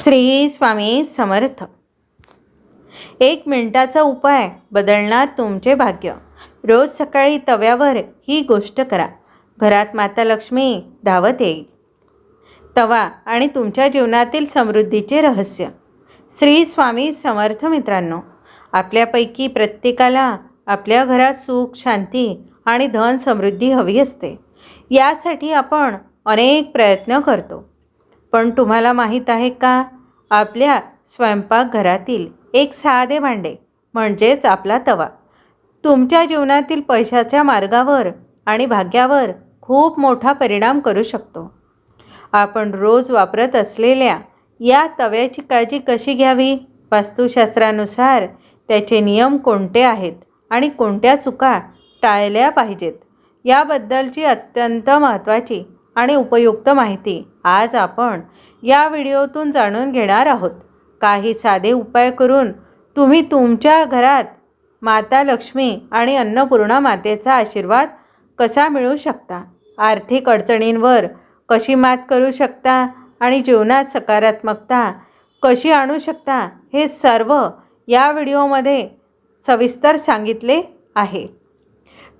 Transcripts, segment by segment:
श्री स्वामी समर्थ. एक मिनिटाचा उपाय बदलणार तुमचे भाग्य. रोज सकाळी तव्यावर ही गोष्ट करा. घरात माता लक्ष्मी धावत येईल. तवा आणि तुमच्या जीवनातील समृद्धीचे रहस्य. श्री स्वामी समर्थ मित्रांनो आपल्यापैकी प्रत्येकाला आपल्या घरात सुख शांती आणि धन समृद्धी हवी असते. यासाठी आपण अनेक प्रयत्न करतो. पण तुम्हाला माहीत आहे का? आपल्या स्वयंपाकघरातील एक साधे भांडे म्हणजेच आपला तवा. तुमच्या जीवनातील पैशाच्या मार्गावर आणि भाग्यावर खूप मोठा परिणाम करू शकतो. आपण रोज वापरत असलेल्या या तव्याची काळजी कशी घ्यावी? वास्तुशास्त्रानुसार त्याचे नियम कोणते आहेत आणि कोणत्या चुका टाळल्या पाहिजेत? याबद्दलची अत्यंत महत्त्वाची आणि उपयुक्त माहिती आज आपण या व्हिडिओतून जाणून घेणार आहोत. काही साधे उपाय करून तुम्ही तुमच्या घरात माता लक्ष्मी आणि अन्नपूर्णा मातेचा आशीर्वाद कसा मिळवू शकता? आर्थिक अडचणींवर कशी मात करू शकता? आणि जीवनात सकारात्मकता कशी आणू शकता? हे सर्व या व्हिडिओमध्ये सविस्तर सांगितले आहे.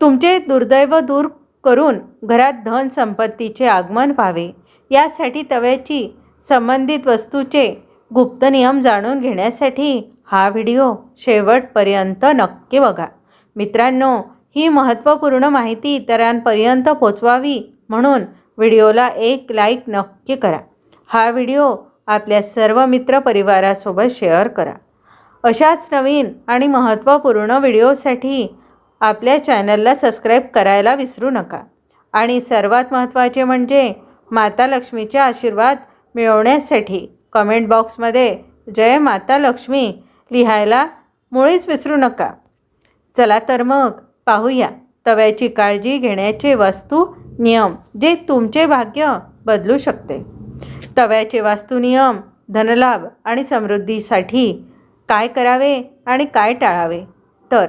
तुमचे दुर्दैव दूर करून घरात धन संपत्तीचे आगमन व्हावे. यासाठी तव्याची संबंधित वस्तूचे गुप्त नियम जाणून घेण्यासाठी हा व्हिडिओ शेवटपर्यंत नक्की बघा. मित्रांनो ही महत्त्वपूर्ण माहिती इतरांपर्यंत पोचवावी म्हणून व्हिडिओला एक लाईक नक्की करा. हा व्हिडिओ आपल्या सर्व मित्रपरिवारासोबत शेअर करा. अशाच नवीन आणि महत्त्वपूर्ण व्हिडिओसाठी आपल्या चॅनलला सबस्क्राईब करायला विसरू नका. आणि सर्वात महत्त्वाचे म्हणजे माता लक्ष्मीचे आशीर्वाद मिळवण्यासाठी कमेंट बॉक्समध्ये जय माता लक्ष्मी लिहायला मुळीच विसरू नका. चला तर मग पाहूया तव्याची काळजी घेण्याचे वास्तू नियम जे तुमचे भाग्य बदलू शकते. तव्याचे वास्तुनियम धनलाभ आणि समृद्धीसाठी काय करावे आणि काय टाळावे? तर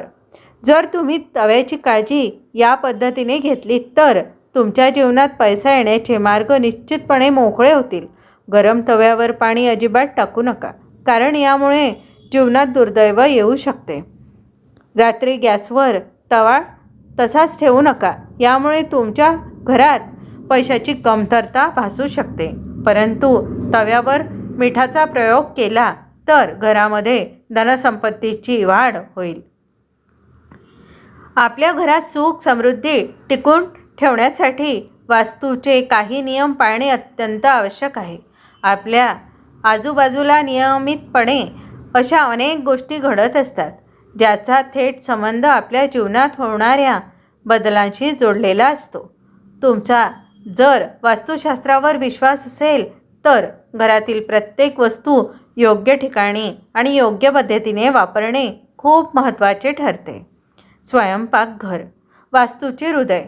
जर तुम्ही तव्याची काळजी या पद्धतीने घेतली तर तुमच्या जीवनात पैसा येण्याचे मार्ग निश्चितपणे मोकळे होतील. गरम तव्यावर पाणी अजिबात टाकू नका कारण यामुळे जीवनात दुर्दैव येऊ शकते. रात्री गॅसवर तवा तसाच ठेवू नका यामुळे तुमच्या घरात पैशाची कमतरता भासू शकते. परंतु तव्यावर मिठाचा प्रयोग केला तर घरामध्ये धनसंपत्तीची वाढ होईल. आपल्या घरात सुख समृद्धी टिकून ठेवण्यासाठी वास्तूचे काही नियम पाळणे अत्यंत आवश्यक आहे. आपल्या आजूबाजूला नियमितपणे अशा अनेक गोष्टी घडत असतात ज्याचा थेट संबंध आपल्या जीवनात होणाऱ्या बदलांशी जोडलेला असतो. तुमचा जर वास्तुशास्त्रावर विश्वास असेल तर घरातील प्रत्येक वस्तू योग्य ठिकाणी आणि योग्य पद्धतीने वापरणे खूप महत्त्वाचे ठरते. स्वयंपाकघर वास्तूचे हृदय.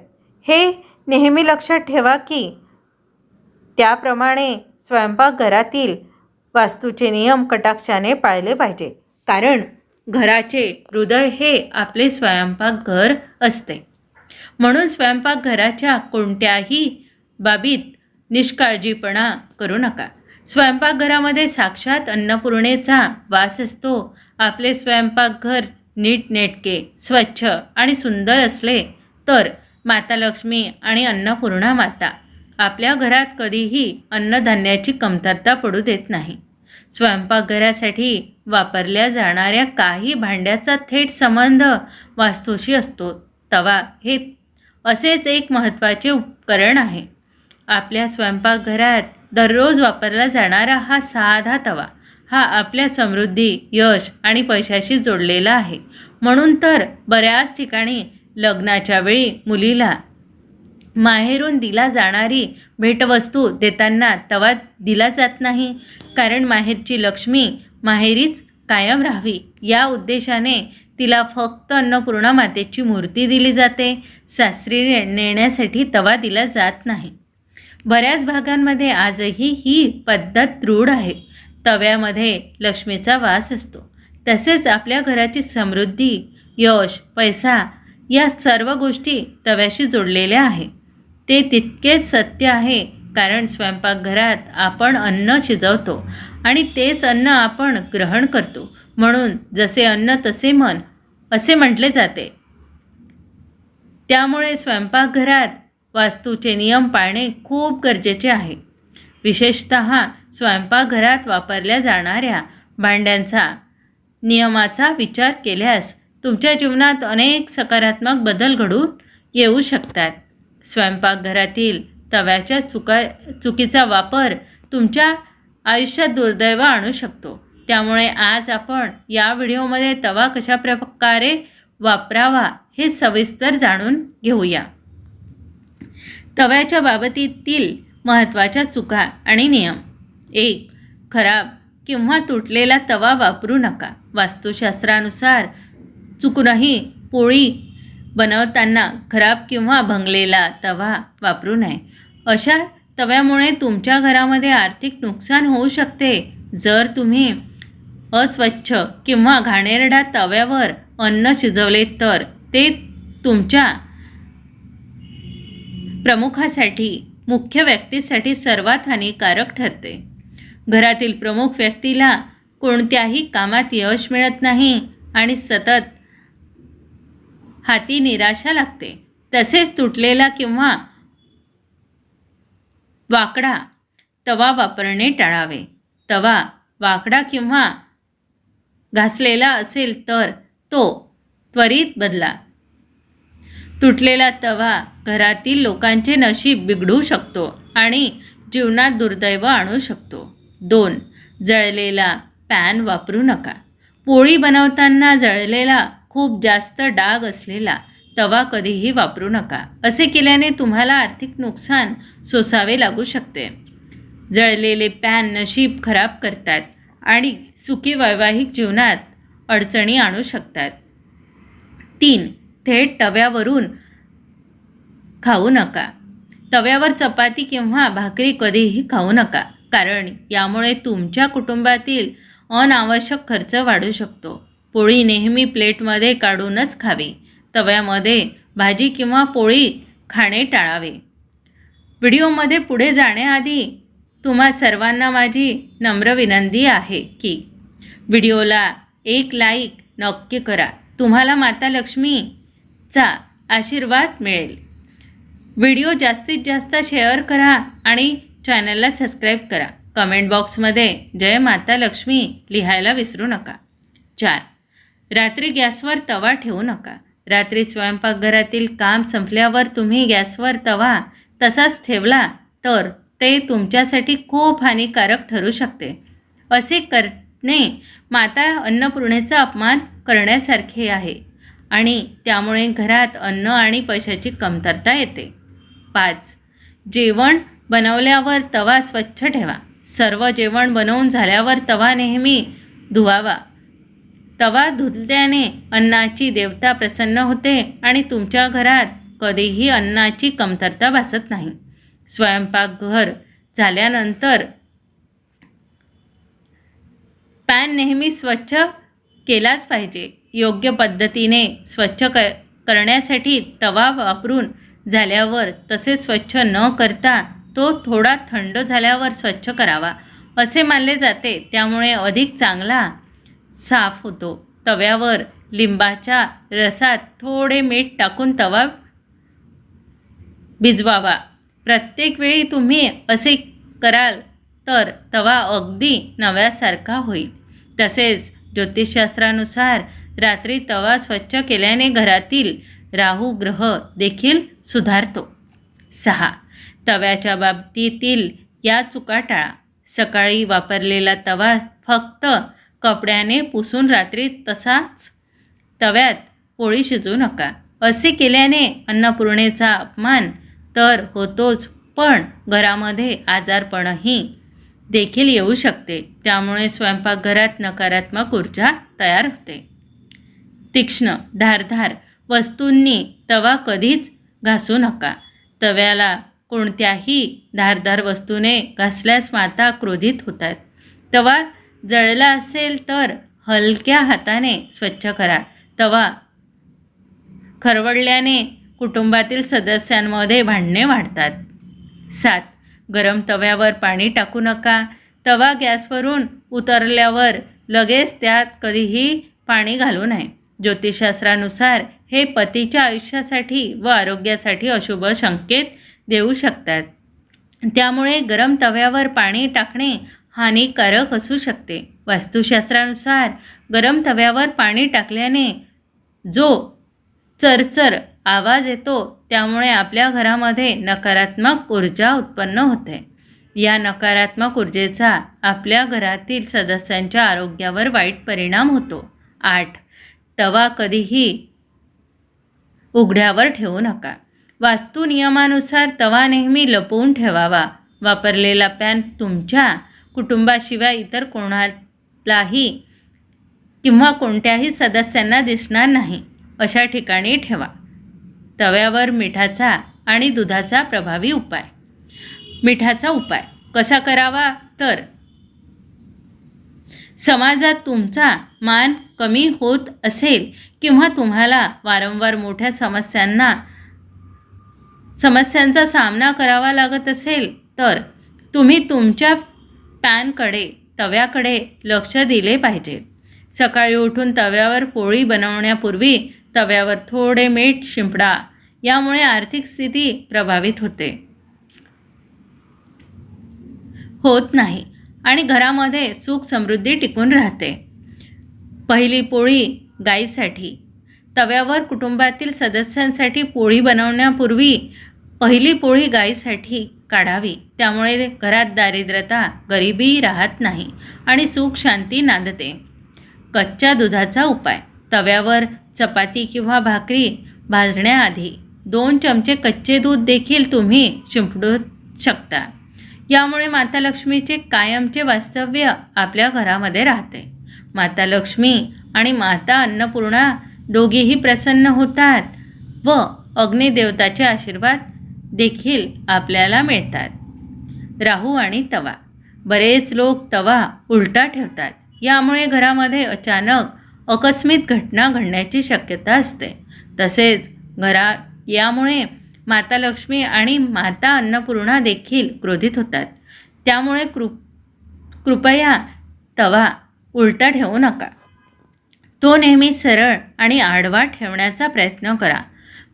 हे नेहमी लक्षात ठेवा की त्याप्रमाणे स्वयंपाकघरातील वास्तूचे नियम कटाक्षाने पाळले पाहिजे. कारण घराचे हृदय हे आपले स्वयंपाकघर असते. म्हणून स्वयंपाकघराच्या कोणत्याही बाबीत निष्काळजीपणा करू नका. स्वयंपाकघरामध्ये साक्षात अन्नपूर्णेचा वास असतो. आपले स्वयंपाकघर नीटनेटके स्वच्छ आणि सुंदर असले तर माता लक्ष्मी आणि अन्नपूर्णा माता आपल्या घरात कधीही अन्नधान्याची कमतरता पडू देत नाही. स्वयंपाकघरासाठी वापरल्या जाणाऱ्या काही भांड्याचा थेट संबंध वास्तूशी असतो. तवा हे असेच एक महत्त्वाचे उपकरण आहे. आपल्या स्वयंपाकघरात दररोज वापरला जाणारा हा साधा तवा हा आपल्या समृद्धी यश आणि पैशाशी जोडलेला आहे. म्हणून तर बऱ्याच ठिकाणी लग्नाच्या वेळी मुलीला माहेरून दिला जाणारी भेटवस्तू देताना तवा दिला जात नाही. कारण माहेरची लक्ष्मी माहेरीच कायम राहावी. या उद्देशाने तिला फक्त अन्नपूर्णा मातेची मूर्ती दिली जाते. सासरी नेण्यासाठी तवा दिला जात नाही. बऱ्याच भागांमध्ये आजही ही पद्धत रूढ आहे. तव्यामध्ये लक्ष्मीचा वास असतो. तसेच आपल्या घराची समृद्धी यश पैसा या सर्व गोष्टी तव्याशी जोडलेल्या आहे. ते तितकेच सत्य आहे कारण स्वयंपाकघरात आपण अन्न शिजवतो आणि तेच अन्न आपण ग्रहण करतो. म्हणून जसे अन्न तसे मन असे म्हटले जाते. त्यामुळे स्वयंपाकघरात वास्तूचे नियम पाळणे खूप गरजेचे आहे. विशेषत स्वयंपाकघरात वापरल्या जाणाऱ्या भांड्यांचा नियमाचा विचार केल्यास तुमच्या जीवनात अनेक सकारात्मक बदल घडून येऊ शकतात. स्वयंपाकघरातील तव्याच्या चुका चुकीचा वापर तुमच्या आयुष्यात दुर्दैव आणू शकतो. त्यामुळे आज आपण या व्हिडिओमध्ये तवा कशा प्रकारे वापरावा हे सविस्तर जाणून घेऊया. तव्याच्या बाबतीतील महत्त्वाच्या चुका आणि नियम. एक खराब किंवा तुटलेला तवा वापरू नका. वास्तुशास्त्रानुसार चुकूनही पोळी बनवताना खराब किंवा भंगलेला तवा वापरू नये. अशा तव्यामुळे तुमच्या घरामध्ये आर्थिक नुकसान होऊ शकते. जर तुम्ही अस्वच्छ किंवा घाणेरडा तव्यावर अन्न शिजवले तर ते तुमच्या प्रमुखासाठी मुख्य व्यक्तीसाठी सर्वात हानिकारक ठरते. घरातील प्रमुख व्यक्तीला कोणत्याही कामात यश मिळत नाही आणि सतत हाती निराशा लागते. तसेच तुटलेला किंवा वाकडा तवा वापरणे टाळावे. तवा वाकडा किंवा घासलेला असेल तर तो त्वरित बदला. तुटलेला तवा घरातील लोकांचे नशीब बिघडू शकतो आणि जीवनात दुर्दैव आणू शकतो. दोन जळलेला पॅन वापरू नका. पोळी बनवताना जळलेला खूप जास्त डाग असलेला तवा कधीही वापरू नका. असे केल्याने तुम्हाला आर्थिक नुकसान सोसावे लागू शकते. जळलेले पॅन नशीब खराब करतात आणि सुखी वैवाहिक जीवनात अडचणी आणू शकतात. तीन थेट तव्यावरून खाऊ नका. तव्यावर चपाती किंवा भाकरी कधीही खाऊ नका कारण यामुळे तुमच्या कुटुंबातील अनावश्यक खर्च वाढू शकतो. पोळी नेहमी प्लेटमध्ये काढूनच खावी. तव्यामध्ये भाजी किंवा पोळी खाणे टाळावे. व्हिडिओमध्ये पुढे जाण्याआधी तुम्हा सर्वांना माझी नम्र विनंती आहे की व्हिडिओला एक लाईक नक्की करा. तुम्हाला माता लक्ष्मी चा आशीर्वाद मिळेल. व्हिडिओ जास्तीत जास्त शेअर करा आणि चॅनलला सबस्क्राईब करा. कमेंट बॉक्समध्ये जय माता लक्ष्मी लिहायला विसरू नका. चार. रात्री गॅसवर तवा ठेवू नका. रात्री स्वयंपाकघरातील काम संपल्यावर तुम्ही गॅसवर तवा तसाच ठेवला तर ते तुमच्यासाठी खूप हानिकारक ठरू शकते. असे करणे माता अन्नपूर्णेचा अपमान करण्यासारखे आहे. आणि त्यामुळे घरात अन्न आणि पैशाची कमतरता येते. पाच. जेवण बनवल्यावर तवा स्वच्छ ठेवा. सर्व जेवण बनवून झाल्यावर तवा नेहमी धुवावा. तवा धुतल्याने अन्नाची देवता प्रसन्न होते आणि तुमच्या घरात कधीही अन्नाची कमतरता भासत नाही. स्वयंपाकघर झाल्यानंतर पॅन नेहमी स्वच्छ केलाच पाहिजे. योग्य पद्धतीने स्वच्छ क करण्यासाठी तवा वापरून झाल्यावर तसे स्वच्छ न करता तो थोडा थंड झाल्यावर स्वच्छ करावा. असे मानले जाते. त्यामुळे अधिक चांगला साफ होतो. तव्यावर लिंबाच्या रसात थोडे मीठ टाकून तवा भिजवावा. प्रत्येक वेळी तुम्ही असे कराल तर तवा अगदी नव्यासारखा होईल. तसेच ज्योतिषशास्त्रानुसार रात्री तवा स्वच्छ केल्याने घरातील राहू ग्रह देखील सुधारतो. सहा. तव्याच्या बाबतीतील या चुका टाळा सकाळी वापरलेला तवा फक्त कपड्याने पुसून रात्री तसाच तव्यात पोळी शिजू नका. असे केल्याने अन्नपूर्णेचा अपमान तर होतोच पण घरामध्ये आजारपणही देखील येऊ शकते. त्यामुळे स्वयंपाकघरात नकारात्मक ऊर्जा तयार होते. तीक्ष्ण धारधार वस्तूंनी तवा कधीच घासू नका. तव्याला कोणत्याही धारदार वस्तूने घासल्यास माता क्रोधित होतात. तवा जळला असेल तर हलक्या हाताने स्वच्छ करा. तवा खरवडल्याने कुटुंबातील सदस्यांमध्ये भांडणे वाढतात. सात गरम तव्यावर पाणी टाकू नका. तवा गॅसवरून उतरल्यावर लगेच त्यात कधीही पाणी घालू नये. ज्योतिषशास्त्रानुसार हे पतीच्या आयुष्यासाठी व आरोग्यासाठी अशुभ संकेत देऊ शकतात. त्यामुळे गरम तव्यावर पाणी टाकणे हानिकारक असू शकते. वास्तुशास्त्रानुसार गरम तव्यावर पाणी टाकल्याने जो चरचर आवाज येतो त्यामुळे आपल्या घरामध्ये नकारात्मक ऊर्जा उत्पन्न होते. या नकारात्मक ऊर्जेचा आपल्या घरातील सदस्यांच्या आरोग्यावर वाईट परिणाम होतो. आठ. तवा कधीही उघड्यावर ठेवू नका. वास्तू नियमानुसार तवा नेहमी लपवून ठेवावा. वापरलेला पॅन तुमच्या कुटुंबाशिवाय इतर कोणालाही किंवा कोणत्याही सदस्यांना दिसणार नाही. अशा ठिकाणी ठेवा. तव्यावर मिठाचा आणि दुधाचा प्रभावी उपाय. मिठाचा उपाय. कसा करावा? तर समाजात तुमचा मान कमी होत असेल किंवा तुम्हाला वारंवार मोठ्या समस्यांना समस्यांचा सामना करावा लागत असेल तर तुम्ही तुमच्या पॅनकडे तव्याकडे लक्ष दिले पाहिजे. सकाळी उठून तव्यावर पोळी बनवण्यापूर्वी तव्यावर थोडे मीठ शिंपडा. यामुळे आर्थिक स्थिती प्रभावित होते. होत नाही आणि घरामध्ये सुख समृद्धी टिकून राहते. पहिली पोळी गाईसाठी. तव्यावर कुटुंबातील सदस्यांसाठी पोळी बनवण्यापूर्वी पहिली पोळी गाईसाठी काढावी. त्यामुळे घरात दारिद्र्यता गरिबी राहत नाही आणि सुख शांती नांदते. कच्च्या दुधाचा उपाय. तव्यावर चपाती किंवा भाकरी भाजण्याआधी दोन चमचे कच्चे दूध देखील तुम्ही शिंपडू शकता. यामुळे माता लक्ष्मीचे कायमचे वास्तव्य आपल्या घरामध्ये राहते. माता लक्ष्मी आणि माता अन्नपूर्णा दोघेही प्रसन्न होतात व अग्निदेवताचे आशीर्वाद देखील आपल्याला मिळतात. राहू आणि तवा. बरेच लोक तवा उलटा ठेवतात. यामुळे घरामध्ये अचानक अकस्मित घटना घडण्याची शक्यता असते. तसेच घरात यामुळे माता लक्ष्मी आणि माता अन्नपूर्णा देखील क्रोधित होतात. त्यामुळे कृ कृपया तवा उलटा ठेवू नका. तो नेहमी सरळ आणि आडवा ठेवण्याचा प्रयत्न करा.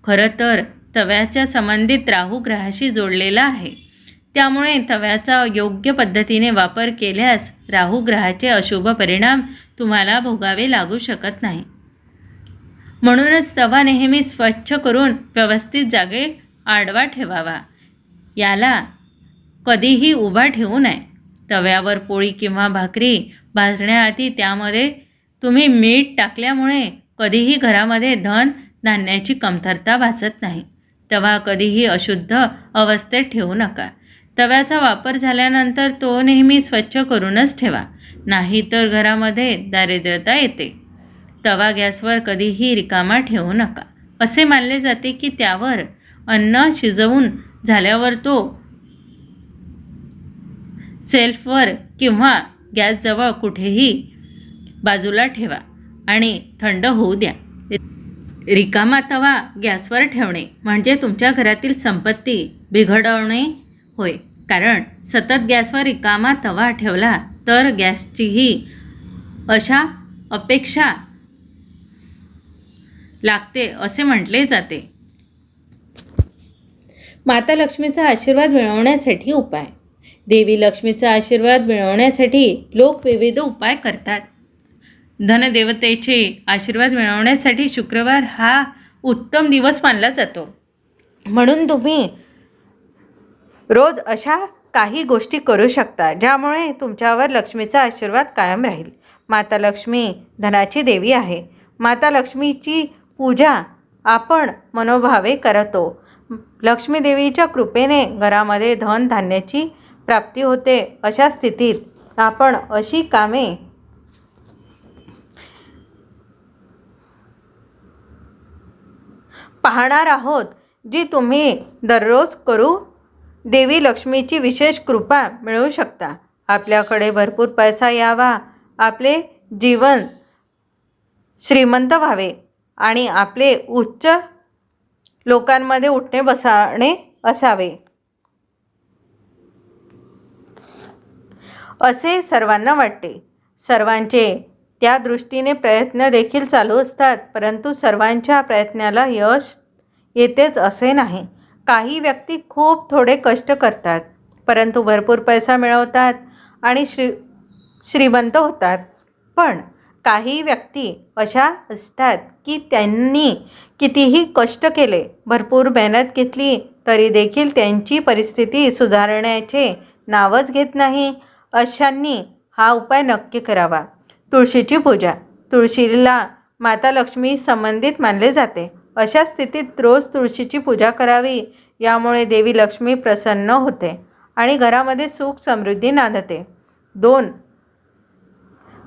खरं तर तव्याच्या संबंधित राहू ग्रहाशी जोडलेला आहे. त्यामुळे तव्याचा योग्य पद्धतीने वापर केल्यास राहू ग्रहाचे अशुभ परिणाम तुम्हाला भोगावे लागू शकत नाही. म्हणूनच तवा नेहमी स्वच्छ करून व्यवस्थित जागे आडवा ठेवावा. याला कधीही उभा ठेवू नये. तव्यावर पोळी किंवा भाकरी भाजण्याआधी त्यामध्ये तुम्ही मीठ टाकल्यामुळे कधीही घरामध्ये धन धान्याची कमतरता भासत नाही. तवा कधीही अशुद्ध अवस्थेत ठेवू नका. तव्याचा वापर झाल्यानंतर तो नेहमी स्वच्छ करूनच ठेवा. नाहीतर घरामध्ये दारिद्र्यता येते. तवा गॅसवर कधीही रिकामा ठेवू नका. असे मानले जाते की त्यावर अन्न शिजवून झाल्यावर तो सेल्फवर किंवा गॅसजवळ कुठेही बाजूला ठेवा आणि थंड होऊ द्या. रिकामा तवा गॅसवर ठेवणे म्हणजे तुमच्या घरातील संपत्ती बिघडवणे होय. कारण सतत गॅसवर रिकामा तवा ठेवला तर गॅसचीही अशा अपेक्षा लागते असे म्हटले जाते. माता लक्ष्मीचा आशीर्वाद मिळवण्यासाठी उपाय. देवी लक्ष्मीचा आशीर्वाद मिळवण्यासाठी लोक विविध उपाय करतात. धनदेवतेचे आशीर्वाद मिळवण्यासाठी शुक्रवार हा उत्तम दिवस मानला जातो. म्हणून तुम्ही रोज अशा काही गोष्टी करू शकता ज्यामुळे तुमच्यावर लक्ष्मीचा आशीर्वाद कायम राहील. माता लक्ष्मी धनाची देवी आहे. माता लक्ष्मीची पूजा आपण मनोभावे करतो. लक्ष्मी देवीच्या कृपेने घरामध्ये धन धान्याची प्राप्ती होते. अशा स्थितीत आपण अशी कामे पाहणार आहोत जी तुम्ही दररोज करू देवी लक्ष्मीची विशेष कृपा मिळवू शकता. आपल्याकडे भरपूर पैसा यावा. आपले जीवन श्रीमंत व्हावे आणि आपले उच्च लोकांमध्ये उठणे बसाणे असावे. असे सर्वांना वाटते. सर्वांचे त्या दृष्टीने प्रयत्न देखील चालू असतात परंतु सर्वांच्या प्रयत्नाला यश येतेच असे नाही. काही व्यक्ती खूप थोडे कष्ट करतात परंतु भरपूर पैसा मिळवतात आणि श्री श्रीमंत होतात. पण काही व्यक्ती अशा असतात की त्यांनी कितीही कष्ट केले भरपूर मेहनत घेतली तरी देखील त्यांची परिस्थिती सुधारण्याचे नावच घेत नाही अशांनी हा उपाय नक्की करावा. तुळशीची पूजा तुळशीला माता लक्ष्मी संबंधित मानले जाते. अशा स्थितीत रोज तुळशीची पूजा करावी. यामुळे देवी लक्ष्मी प्रसन्न होते आणि घरामध्ये सुख समृद्धी नांदते. दोन.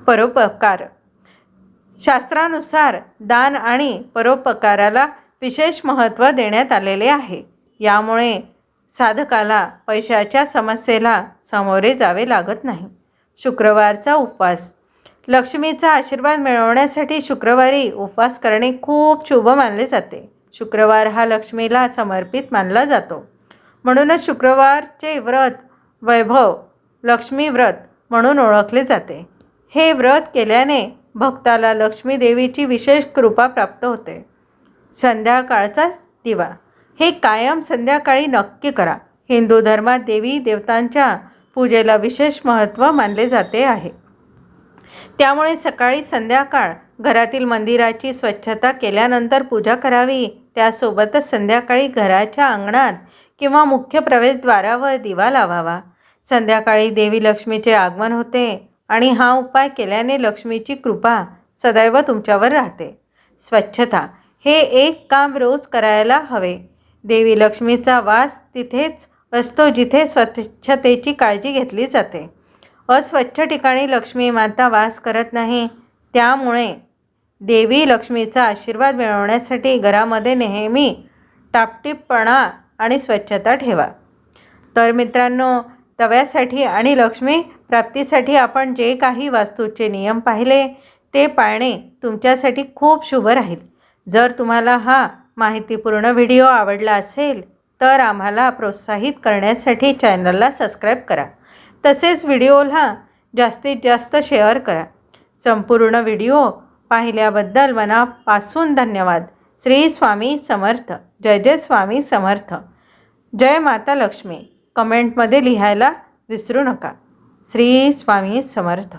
परोपकार. शास्त्रानुसार दान आणि परोपकाराला विशेष महत्त्व देण्यात आलेले आहे. यामुळे साधकाला पैशाच्या समस्येला सामोरे जावे लागत नाही. शुक्रवारचा उपवास. लक्ष्मीचा आशीर्वाद मिळवण्यासाठी शुक्रवारी उपवास करणे खूप शुभ मानले जाते. शुक्रवार हा लक्ष्मीला समर्पित मानला जातो. म्हणूनच शुक्रवारचे व्रत वैभव लक्ष्मी व्रत म्हणून ओळखले जाते. हे व्रत केल्याने भक्ताला लक्ष्मी देवीची विशेष कृपा प्राप्त होते. संध्याकाळचा दिवा. हे कायम संध्याकाळी नक्की करा. हिंदू धर्मात देवी देवतांच्या पूजेला विशेष महत्त्व मानले जाते आहे. त्यामुळे सकाळी संध्याकाळ घरातील मंदिराची स्वच्छता केल्यानंतर पूजा करावी. त्यासोबतच संध्याकाळी घराच्या अंगणात किंवा मुख्य प्रवेशद्वारावर दिवा लावावा. संध्याकाळी देवी लक्ष्मीचे आगमन होते आणि हा उपाय केल्याने लक्ष्मीची कृपा सदैव तुमच्यावर राहते. स्वच्छता हे एक काम रोज करायला हवे. देवी लक्ष्मीचा वास तिथेच असतो जिथे स्वच्छतेची काळजी घेतली जाते. अस्वच्छ ठिकाणी लक्ष्मी माता वास करत नाही. त्यामुळे देवी लक्ष्मीचा आशीर्वाद मिळवण्यासाठी घरामध्ये नेहमी टापटीपणा आणि स्वच्छता ठेवा. तर मित्रांनो तव्यासाठी आणि लक्ष्मी प्राप्तीसाठी आपण जे काही वास्तूचे नियम पाहिले ते पाळणे तुमच्यासाठी खूप शुभ राहील. जर तुम्हाला हा माहितीपूर्ण व्हिडिओ आवडला असेल तर आम्हाला प्रोत्साहित करण्यासाठी चॅनलला सबस्क्राईब करा. तसेच व्हिडिओला जास्तीत जास्त शेअर करा. संपूर्ण व्हिडिओ पाहिल्याबद्दल मनापासून धन्यवाद. श्री स्वामी समर्थ. जय जय स्वामी समर्थ. जय माता लक्ष्मी. कमेंटमध्ये लिहायला विसरू नका. श्री स्वामी समर्थ.